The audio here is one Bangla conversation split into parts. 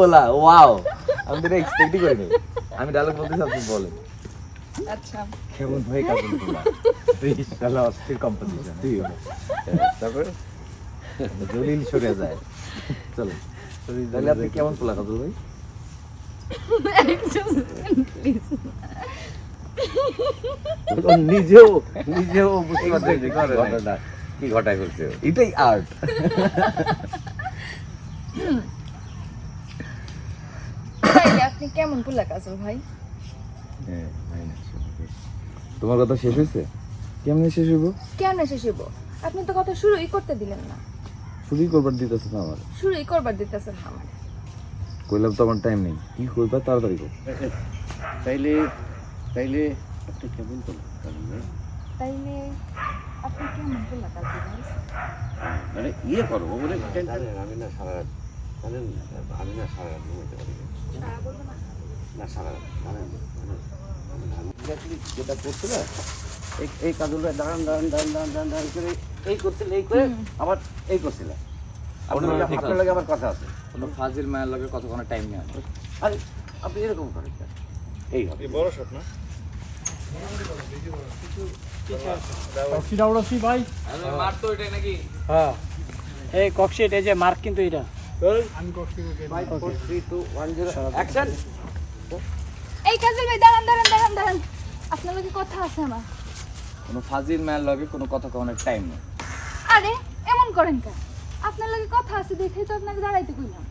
বলা ওয়াও আমি তো এক্সপেক্টই করিনি। আমি ডায়লগ বলতেছি আপনি বলেন। আচ্ছা। কেমন হয়ে কাজল তোলা তাহলে অস্থির কম্পোজিশন তারপরে? জলিল সরে যায়। চলো। তাহলে আপনি কেমন পোলা কাজল ভাই? নিজেও নিজেও বুঝতে পারছে ঘটনা। কি ঘটায় ফেলছে ও। এটাই আর্ট আপনি কেমন পোলা কাজল ভাই? হ্যাঁ, তোমার কথা শেষ হয়েছে? কেমনে শেষ হইব? কেন শেষ হইব? আপনি তো কথা শুরুই করতে দিলেন না। শুরুই করবার দিতেছে না আমার। শুরুই করবার দিতেছেন না আমার। কইলাম তো আমার টাইম নেই। কি করবা তাড়াতাড়ি কর তাইলে তাইলে আপনি কেমন ভাই? তাইলে আপনি কেমন পোলা কাজল ভাই? মানে ইয়ে করো ও বলে আমি না সারা জানেন আমি না সারা ঘুমাতে পারি যেটা করছে না এই কাজলটা দাঁড়ান দাঁড়ান দাঁড়ান দাঁড়ান দাঁড়ান দাঁড়ান করে এই করছিল এই করে আবার এই করছিল। আপনার লগে- আবার কথা আছে। কোনো ফাজিল মায়ের লগে কত কোনো টাইম নেই আমার আরে আপনি এরকম করেন এই হ্যাঁ কক্সিট এই যে মার্ক কিন্তু এটা অ্যাকশন এই কাজল ভাই দাঁড়ান দাঁড়ান দাঁড়ান দাঁড়ান। আপনার লগে কথা আছে আমার। কোনো ফাজিল মায়ের লগে কোনো কথা কনের টাইম নেই। আরে এমন করেন কেন? আপনার লগে কথা আছে দেখেই তো আপনাকে দাঁড়াইতে কইলাম।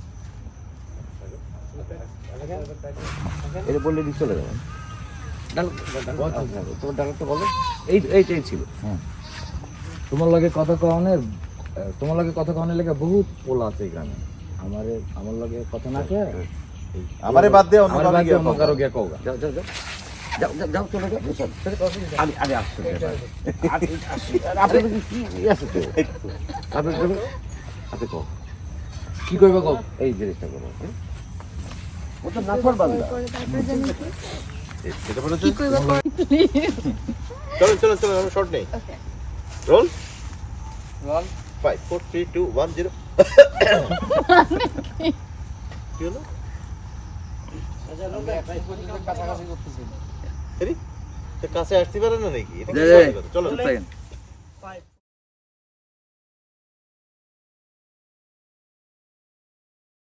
এটা বললে দিয়ে চলে যাবেন তোমার ডাক্তার বলো। এই এইটাই ছিল। তোমার লগে কথা কওনের তোমার লগে কথা কওনের লাগে বহুত পোলা আছে এই গ্রামে আমারে আমার লগে কথা না কয়ে আমারে বাদ দিয়ে অন্য কারও গিয়া কওগা যাও যাও যাও। যাও যাও চলে যাও। আমি আমি আসছি আপনি কি? আছে তো? আপনি আপনি কও। কি কইবা কও? এই জিনিসটা করো হ্যাঁ? ও তো নাফর বান্দা। এটা বলো কি করবে চলো চলো চলো আমরা শর্ট নেই। রোল রোল 5 4 3 2 1 0 তো কাছে আসতে পারে না নাকি? চলো.